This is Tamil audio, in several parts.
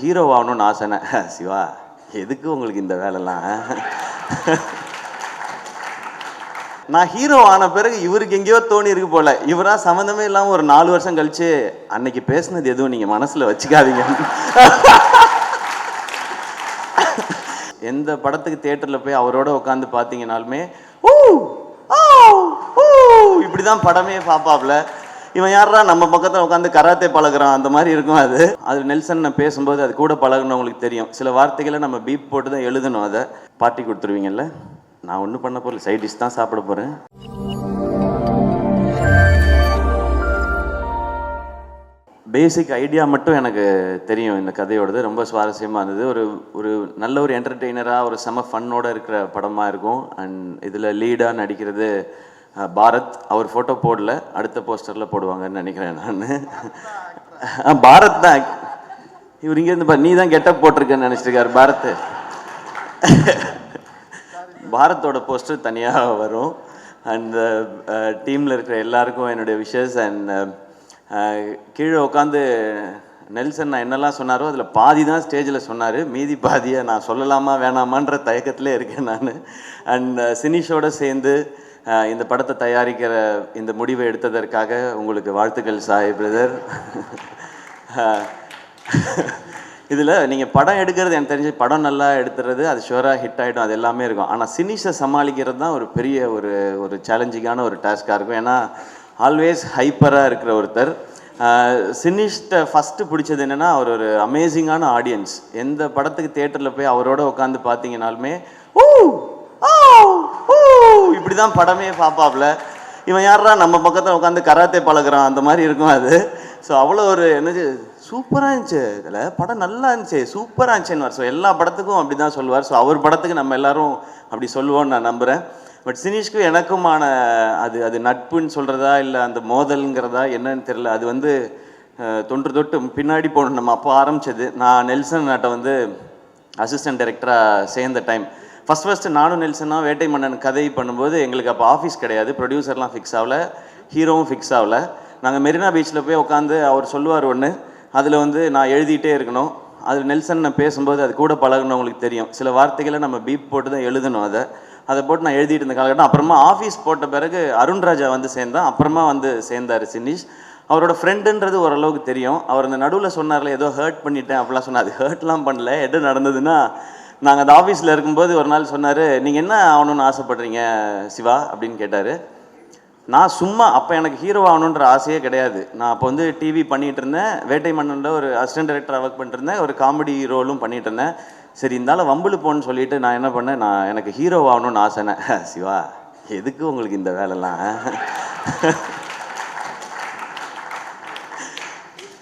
ஹீரோ ஆகணும்னு ஆசைனே சிவா எதுக்கு உங்களுக்கு இந்த வேலைலாம்? நான் ஹீரோ ஆன பிறகு இவருக்கு எங்கேயோ தோணி இருக்கு போல. இவரா சம்மந்தமே இல்லாமல் ஒரு நாலு வருஷம் கழிச்சு அன்னைக்கு பேசுனது எதுவும் நீங்கள் மனசில் வச்சுக்காதீங்க. எந்த படத்துக்கு தேட்டரில் போய் அவரோட உட்காந்து பார்த்தீங்கனாலுமே ஓ ஆ, இப்படி தான் படமே பார்ப்பாப்ல இவன் யாரா நம்ம பக்கத்தில் உட்காந்து கராத்தே பழகுறான். அந்த மாதிரி இருக்கும் அது. அது நெல்சன் நான் பேசும்போது அது கூட பழகினவங்களுக்கு தெரியும். சில வார்த்தைகளை நம்ம பீப் போட்டு தான் எழுதணும். அதை பாட்டி கொடுத்துருவீங்கல்ல? நான் ஒன்றும் பண்ண போகிறேன் சைட் டிஷ் தான் சாப்பிட போகிறேன் பேசிக் ஐடியா மட்டும் எனக்கு தெரியும். இந்த கதையோடது ரொம்ப சுவாரஸ்யமாக இருந்தது. ஒரு ஒரு நல்ல ஒரு என்டர்டெய்னராக ஒரு செம ஃபன்னோட இருக்கிற படமாக இருக்கும். அண்ட் இதில் லீடாக நடிக்கிறது பாரத் அவர் ஃபோட்டோ போடல அடுத்த போஸ்டரில் போடுவாங்கன்னு நினைக்கிறேன் நான். பாரத் தான். இவர் இங்கேருந்து பா நீ தான் கெட்டப் போட்டிருக்கேன்னு நினச்சிருக்காரு பாரத். பாரத்தோட போஸ்டர் தனியாக வரும். அந்த டீமில் இருக்கிற எல்லாருக்கும் என்னுடைய விஷஸ் அண்ட் கீழே உட்காந்து நெல்சன் நான் என்னெல்லாம் சொன்னாரோ அதில் பாதி தான் ஸ்டேஜில் சொன்னார். மீதி பாதியை நான் சொல்லலாமா வேணாமான்ற தயக்கத்திலே இருக்கேன் நான். அண்ட் சினிஷோடு சேர்ந்து இந்த படத்தை தயாரிக்கிற இந்த முடிவை எடுத்ததற்காக உங்களுக்கு வாழ்த்துக்கள் சாய் பிரதர். இதில் நீங்கள் படம் எடுக்கிறது எனக்கு தெரிஞ்சு படம் நல்லா எடுத்துறது அது ஷுவராக ஹிட் ஆகிடும் அது எல்லாமே இருக்கும். ஆனால் சினிஷை சமாளிக்கிறது தான் ஒரு பெரிய ஒரு ஒரு சேலஞ்சிங்கான ஒரு டாஸ்காக இருக்கும். ஏன்னா ஆல்வேஸ் ஹைப்பராக இருக்கிற ஒருத்தர். சினிஷ்ட ஃபஸ்ட்டு பிடிச்சது என்னென்னா அவர் ஒரு அமேசிங்கான ஆடியன்ஸ் எந்த படத்துக்கு தேட்டரில் போய் அவரோட உட்காந்து பார்த்தீங்கனாலுமே ஓ ஓ இப்படி தான் படமே பார்ப்பாப்ல இவன் யாரா நம்ம பக்கத்தில் உட்காந்து கராத்தே பழகுறான். அந்த மாதிரி இருக்கும் அது. ஸோ அவ்வளோ ஒரு என்னது சூப்பராக இருந்துச்சு. இதில் படம் நல்லா இருந்துச்சு. சூப்பராக இருந்துச்சுன்னு ஸோ எல்லா படத்துக்கும் அப்படி தான் சொல்லுவார். ஸோ அவர் படத்துக்கு நம்ம எல்லாரும் அப்படி சொல்லுவோம்னு நான் நம்புகிறேன் பட் சினிஷ்க்கும் எனக்குமான அது அது நட்புன்னு சொல்கிறதா இல்லை அந்த மோதல்ங்கிறதா? என்னன்னு தெரில அது வந்து தொன்று தொட்டு பின்னாடி போகணும். நம்ம அப்போ ஆரம்பித்தது நான் நெல்சன் நாட்டை வந்து அசிஸ்டன்ட் டைரக்டராக சேர்ந்த டைம் ஃபஸ்ட் ஃபஸ்ட்டு நானும் நெல்சனா வேட்டை மன்னன் கதை பண்ணும்போது எங்களுக்கு அப்போ ஆஃபீஸ் கிடையாது. ப்ரொடியூசர்லாம் ஃபிக்ஸ் ஆகல. ஹீரோவும் ஃபிக்ஸ் ஆகல. நாங்கள் மெரினா பீச்சில் போய் உட்காந்து அவர் சொல்லுவார் ஒன்று அதில் வந்து நான் எழுதிட்டே இருக்கணும். அது நெல்சன் நான் பேசும்போது அது கூட பழகினவங்களுக்கு தெரியும். சில வார்த்தைகளை நம்ம பீப் போட்டு தான் எழுதணும் அதை. அதை போட்டு நான் எழுதிட்டு இருந்த காலகட்டம். அப்புறமா ஆஃபீஸ் போட்ட பிறகு அருண்ராஜா வந்து சேர்ந்தான். அப்புறமா வந்து சேர்ந்தார் சினிஷ் அவரோட ஃப்ரெண்டுன்றது ஓரளவுக்கு தெரியும். அவர் அந்த நடுவில் சொன்னார்ல ஏதோ ஹர்ட் பண்ணிட்டேன் அப்படிலாம் சொன்னார். அது ஹர்ட்லாம் பண்ணல. எது நடந்ததுன்னா நாங்கள் அந்த ஆஃபீஸில் இருக்கும்போது ஒரு நாள் சொன்னார் நீங்கள் என்ன ஆகணும்னு ஆசைப்படுறீங்க சிவா? அப்படின்னு கேட்டார். நான் சும்மா அப்போ எனக்கு ஹீரோ ஆகணுன்ற ஆசையே கிடையாது. நான் அப்போ வந்து டிவி பண்ணிகிட்டு இருந்தேன். வேட்டை மன்னனில் ஒரு அசிஸ்டன்ட் டைரக்டராக ஒர்க் பண்ணிட்டுருந்தேன் ஒரு காமெடி ரோலும் பண்ணிகிட்டு இருந்தேன். சரி இருந்தாலும் வம்புலு போன்னு சொல்லிட்டு நான் என்ன பண்ணேன்? நான் எனக்கு ஹீரோ ஆகணும்னு ஆசைனேன். சிவா எதுக்கு உங்களுக்கு இந்த வேலைலாம்?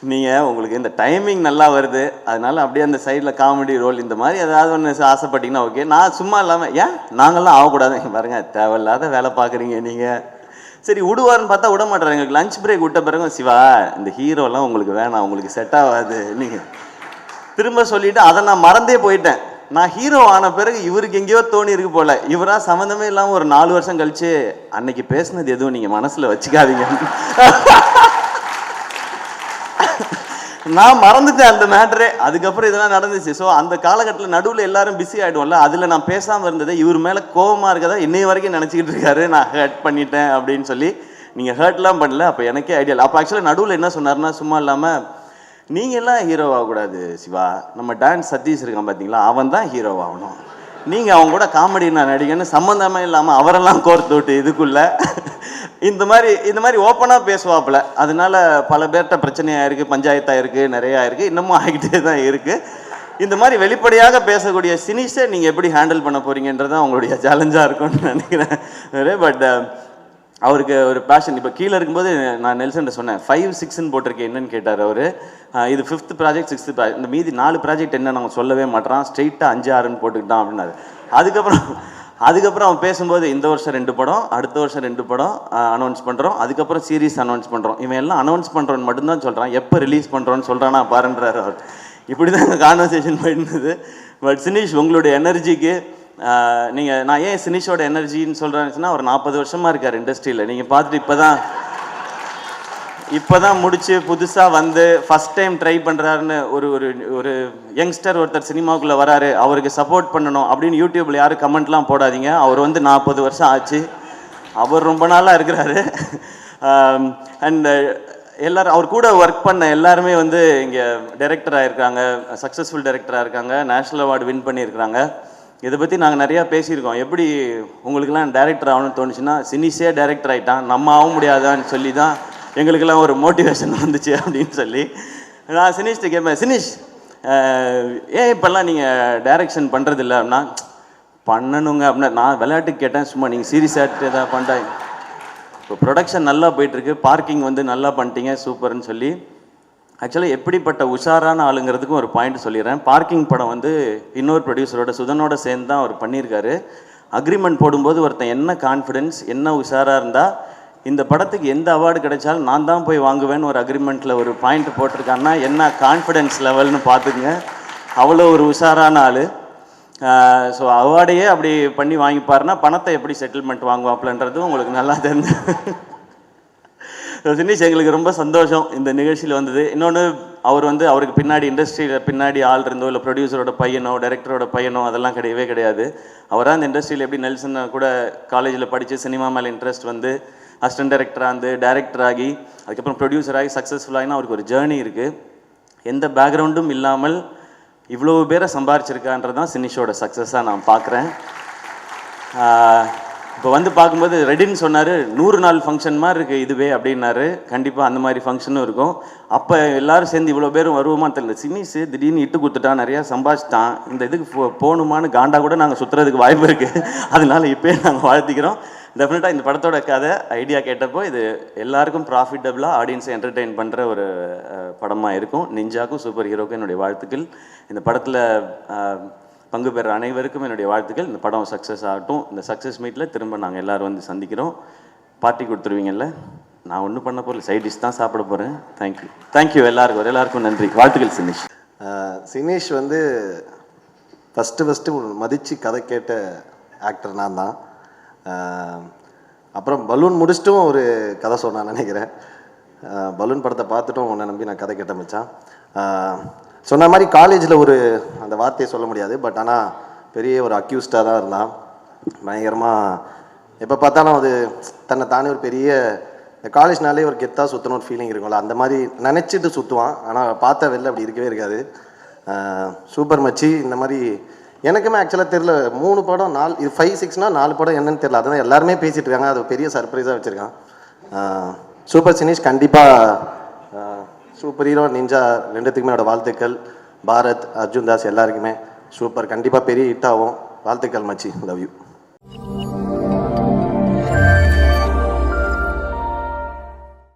நீங்கள் உங்களுக்கு இந்த டைமிங் நல்லா வருது அதனால அப்படியே அந்த சைடில் காமெடி ரோல் இந்த மாதிரி ஏதாவது ஒன்று ஆசைப்பட்டீங்கன்னா ஓகே நான் சும்மா இல்லாமல் ஏன்? நாங்களாம் ஆகக்கூடாது. பாருங்க தேவையில்லாத வேலை பார்க்குறீங்க நீங்கள் சரி விடுவாருன்னு பார்த்தா விட மாட்டாரு. எங்களுக்கு லஞ்ச் பிரேக் விட்ட பிறகு சிவா இந்த ஹீரோலாம் உங்களுக்கு வேணாம் உங்களுக்கு செட் ஆகாது. நீங்கள் திரும்ப சொல்லிட்டு அதை நான் மறந்தே போயிட்டேன். நான் ஹீரோ ஆன பிறகு இவருக்கு எங்கேயோ தோணி இருக்கு போல. இவரா சம்மந்தமே இல்லாமல் ஒரு நாலு வருஷம் கழிச்சு அன்னைக்கு பேசுனது எதுவும் நீங்கள் மனசில் வச்சுக்காதீங்க. நான் மறந்துட்டேன் அந்த மேட்ரே அதுக்கப்புறம் இதெல்லாம் நடந்துச்சு. ஸோ அந்த காலகட்டத்தில் நடுவில் எல்லாரும் பிஸி ஆகிடுவோம்ல அதில் நான் பேசாமல் இருந்தது இவர் மேலே கோவமாக இருக்கதா இன்னை வரைக்கும் நினச்சிக்கிட்டு இருக்காரு. நான் ஹர்ட் பண்ணிட்டேன் அப்படின்னு சொல்லி நீங்கள் ஹர்ட்லாம் பண்ணல அப்போ எனக்கே ஐடியா இல்லை. அப்போ ஆக்சுவலாக நடுவில் என்ன சொன்னார்னா சும்மா இல்லாமல் நீங்கள் எல்லாம் ஹீரோ ஆகக்கூடாது சிவா. நம்ம டான்ஸ் சதீஷ் இருக்கான் பார்த்தீங்களா அவன் தான் ஹீரோ ஆகணும். நீங்கள் அவங்க கூட காமெடி நான் நடிகன்னு சம்மந்தமே இல்லாமல் அவரெல்லாம் கோர்த்து விட்டு இதுக்குள்ளே இந்த மாதிரி இந்த மாதிரி ஓப்பனாக பேசுவாப்புல. அதனால பல பேர்கிட்ட பிரச்சனையாக இருக்குது பஞ்சாயத்தாக இருக்குது நிறையா இருக்குது இன்னமும் ஆகிட்டே தான் இருக்குது இந்த மாதிரி வெளிப்படையாக பேசக்கூடிய சினிஸை நீங்கள் எப்படி ஹேண்டில் பண்ண போறீங்கன்றது தான் உங்களுடைய சேலஞ்சாக இருக்கும்னு நினைக்கிறேன். பட் uh, அவருக்கு ஒரு பேஷன் இப்போ கீழே இருக்கும்போது நான் நெல்சன்ட்ட சொன்னேன் ஃபைவ் சிக்ஸ்ன்னு போட்டிருக்கேன் என்னன்னு கேட்டார் அவர். இது ஃபிஃப்த் ப்ராஜெக்ட் சிக்ஸ்த் ப்ராஜெக்ட் இந்த மீதி நாலு ப்ராஜெக்ட் என்ன நாங்கள் சொல்லவே மாட்டோம் ஸ்ட்ரெயிட்டாக அஞ்சு ஆறுன்னு போட்டுக்கிட்டான் அப்படின்னாரு. அதுக்கப்புறம் அதுக்கப்புறம் அவன் பேசும்போது இந்த வருஷம் ரெண்டு படம் அடுத்த வருஷம் ரெண்டு படம் அனௌன்ஸ் பண்ணுறோம் அதுக்கப்புறம் சீரீஸ் அனௌன்ஸ் பண்ணுறோம் இவன் எல்லாம் அனௌன்ஸ் பண்ணுறோன்னு மட்டும்தான் சொல்கிறான் எப்போ ரிலீஸ் பண்ணுறோன்னு சொல்கிறானா பாருன்றாரு அவர். இப்படி தான் கான்வர்சேஷன் போயிருந்தது. பட் சினிஷ் உங்களுடைய எனர்ஜிக்கு நீங்கள் நான் ஏன் சினிஷோட எனர்ஜின்னு சொல்கிறேன்னு ஒரு நாற்பது வருஷமாக இருக்கார் இண்டஸ்ட்ரியில் நீங்கள் பார்த்துட்டு இப்போ தான் இப்போ தான் முடிச்சு புதுசாக வந்து ஃபஸ்ட் டைம் ட்ரை பண்ணுறாருன்னு ஒரு ஒரு ஒரு யங்ஸ்டர் ஒருத்தர் சினிமாவுக்குள்ளே வராரு. அவருக்கு சப்போர்ட் பண்ணணும் அப்படின்னு யூடியூப்பில் யாரும் கமெண்ட்லாம் போடாதீங்க. அவர் வந்து நாற்பது வருஷம் ஆச்சு. அவர் ரொம்ப நாளாக இருக்கிறாரு. அண்ட் எல்லாரும் அவர் கூட ஒர்க் பண்ண எல்லாருமே வந்து இங்கே டைரக்டராக இருக்காங்க சக்ஸஸ்ஃபுல் டைரக்டராக இருக்காங்க நேஷ்னல் அவார்டு வின் பண்ணியிருக்கிறாங்க. இதை பற்றி நாங்கள் நிறையா பேசியிருக்கோம். எப்படி உங்களுக்கெல்லாம் டேரக்டர் ஆகணும்னு தோணுச்சுன்னா சினிஸே டைரக்டர் ஆகிட்டான் நம்ம ஆக முடியாதான்னு சொல்லி தான் எங்களுக்கெல்லாம் ஒரு மோட்டிவேஷன் வந்துச்சு அப்படின்னு சொல்லி. நான் சினிஷ்ட்டு கேட்பேன் சினிஷ் ஏன் இப்போல்லாம் நீங்கள் டைரக்ஷன் பண்ணுறதில்ல அப்படின்னா பண்ணணுங்க அப்படின்னா நான் விளையாட்டுக்கு கேட்டேன் சும்மா நீங்கள் சீரியஸாக ஏதாவது பண்ணிட்டாங்க இப்போ ப்ரொடக்ஷன் நல்லா போயிட்டுருக்கு. பார்க்கிங் வந்து நல்லா பண்ணிட்டீங்க சூப்பர்னு சொல்லி. ஆக்சுவலாக எப்படிப்பட்ட உஷாரான ஆளுங்கிறதுக்கும் ஒரு பாயிண்ட் சொல்லிடுறேன். பார்க்கிங் படம் வந்து இன்னொரு ப்ரொடியூசரோட சுதனோட சேர்ந்து தான் அவர் பண்ணியிருக்காரு. அக்ரிமெண்ட் போடும்போது ஒருத்தன் என்ன கான்ஃபிடென்ஸ் என்ன உஷாராக இருந்தால் இந்த படத்துக்கு எந்த அவார்டு கிடைச்சாலும் நான் தான் போய் வாங்குவேன்னு ஒரு அக்ரிமெண்ட்டில் ஒரு பாயிண்ட் போட்டிருக்காங்கன்னா என்ன கான்ஃபிடென்ஸ் லெவல்னு பார்த்துக்குங்க. அவ்வளோ ஒரு உஷாரான ஆள். ஸோ அவார்டையே அப்படி பண்ணி வாங்கிப்பாருன்னா பணத்தை எப்படி செட்டில்மெண்ட் வாங்குவாப்லன்றதும் உங்களுக்கு நல்லா தெரிஞ்சு. ரஜினிஷ் எங்களுக்கு ரொம்ப சந்தோஷம் இந்த நிகழ்ச்சியில் வந்தது. இன்னொன்று அவர் வந்து அவருக்கு பின்னாடி இண்டஸ்ட்ரியில் பின்னாடி ஆள் இருந்தோ இல்லை ப்ரொடியூசரோட பையனோ டைரக்டரோட பையனோ அதெல்லாம் கிடையவே கிடையாது. அவராக அந்த இண்டஸ்ட்ரியில் எப்படி நெல்சன் கூட காலேஜில் படித்து சினிமா மேலே இன்ட்ரெஸ்ட் வந்து அசிஸ்டன்ட் டைரக்டராக இருந்து டேரக்டர் ஆகி அதுக்கப்புறம் ப்ரொடியூசர் ஆகி சக்ஸஸ்ஃபுல் அவருக்கு ஒரு ஜேர்னி இருக்குது எந்த பேக்ரவுண்டும் இல்லாமல் இவ்வளோ பேரை சம்பாரிச்சிருக்கான்றது தான் சினிஷோட சக்ஸஸாக நான் பார்க்குறேன். இப்போ வந்து பார்க்கும்போது ரெடின்னு சொன்னார் நூறு நாள் ஃபங்க்ஷன் மாதிரி இருக்குது இதுவே அப்படின்னாரு. கண்டிப்பாக அந்த மாதிரி ஃபங்க்ஷனும் இருக்கும். அப்போ எல்லாரும் சேர்ந்து இவ்வளோ பேரும் வருவோமா? தெரியல. சினிஸு திடீர்னு இட்டு கொடுத்துட்டான் நிறையா சம்பாதிச்சிட்டான். இந்த இதுக்கு போ- போகணுமான்னு காண்டா கூட நாங்கள் சுற்றுறதுக்கு வாய்ப்பு இருக்குது அதனால இப்போயே நாங்கள் வாழ்த்திக்கிறோம். டெஃபினட்டாக இந்த படத்தோட கதை ஐடியா கேட்டப்போ இது எல்லாருக்கும் ப்ராஃபிட்டபுளாக ஆடியன்ஸை என்டர்டெயின் பண்ணுற ஒரு படமாக இருக்கும். நிஞ்சாக்கும் சூப்பர் ஹீரோக்கும் என்னுடைய வாழ்த்துக்கள். இந்த படத்தில் பங்கு பெற அனைவருக்கும் என்னுடைய வாழ்த்துக்கள். இந்த படம் சக்ஸஸ் ஆகட்டும். இந்த சக்ஸஸ் மீட்டில் திரும்ப நாங்கள் எல்லோரும் வந்து சந்திக்கிறோம். பார்ட்டி கொடுத்துருவீங்கல்ல? நான் ஒன்றும் பண்ண போகல சைட் டிஷ் தான் சாப்பிட போகிறேன் தேங்க்யூ தேங்க்யூ எல்லாருக்கும். எல்லாருக்கும் நன்றி. வாழ்த்துக்கள் சினிஷ். சினேஷ் வந்து ஃபஸ்ட்டு ஃபஸ்ட்டு மதித்து கதை கேட்ட ஆக்டர் நான் தான். அப்புறம் பலூன் முடிச்சிட்டும் ஒரு கதை சொன்னான் நினைக்கிறேன். பலூன் படத்தை பார்த்துட்டும் உன்னை நம்பி நான் கதை கேட்டமிச்சான் சொன்ன மாதிரி காலேஜில் ஒரு அந்த வார்த்தையை சொல்ல முடியாது பட் ஆனால் பெரிய ஒரு அக்யூஸ்டாக தான் இருந்தான். பயங்கரமாக எப்போ பார்த்தாலும் அது தன்னை தானே ஒரு பெரிய காலேஜ்னாலே ஒரு கெத்தாக சுற்றணும் ஒரு ஃபீலிங் இருக்கும்ல அந்த மாதிரி நினச்சிட்டு சுற்றுவான் ஆனால் பார்த்த வெளில அப்படி இருக்கவே இருக்காது. சூப்பர் மச்சி இந்த மாதிரி எனக்குமே ஆக்சுவலாக தெரில மூணு படம் நாலு இது ஃபைவ் சிக்ஸ்னால் நாலு படம் என்னன்னு தெரில அதான் எல்லாருமே பேசிகிட்டு இருக்காங்க. அது பெரிய சர்ப்ரைஸாக வச்சுருக்கான். சூப்பர் சினிஷ் கண்டிப்பாக சூப்பர் ஹீரோ நிஞ்சா ரெண்டுத்துக்குமே என்னோடய வாழ்த்துக்கள். பாரத் அர்ஜுன் தாஸ் எல்லாருக்குமே சூப்பர் கண்டிப்பாக பெரிய ஹிட் ஆகும். வாழ்த்துக்கள் மச்சி. Love you